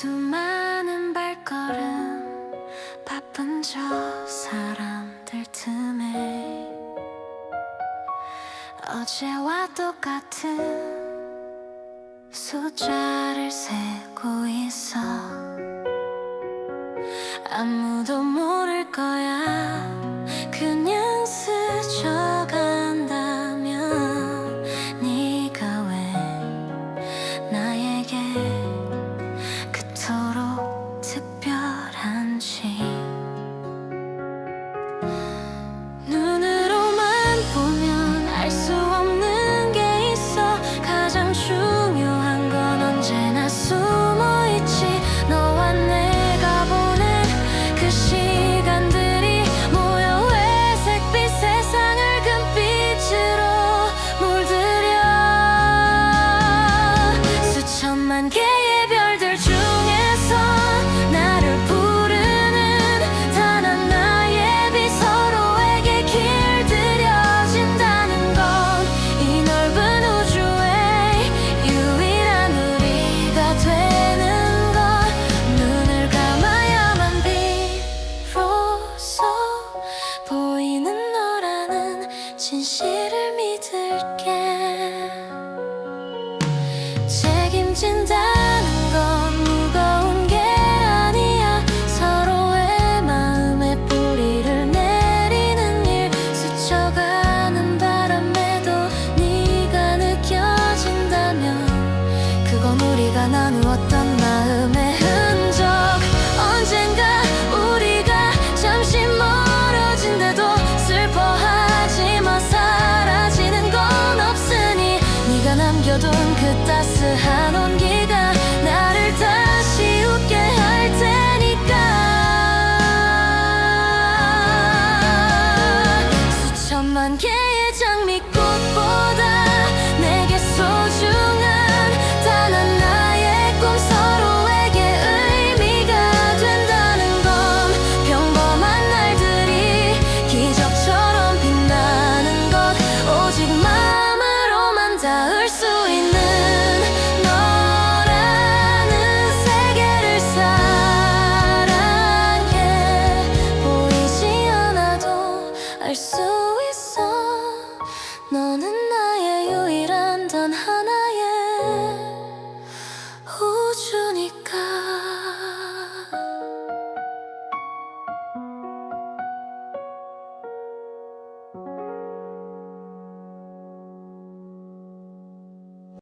수많은 발걸음 바쁜 저 사람들 틈에. 어제와 똑같은 숫자를 세고 있어. 아무도 모를 거야. 진실을 믿을게. 책임진다. 그 따스한 온기가 나를 다시 웃게 할 때.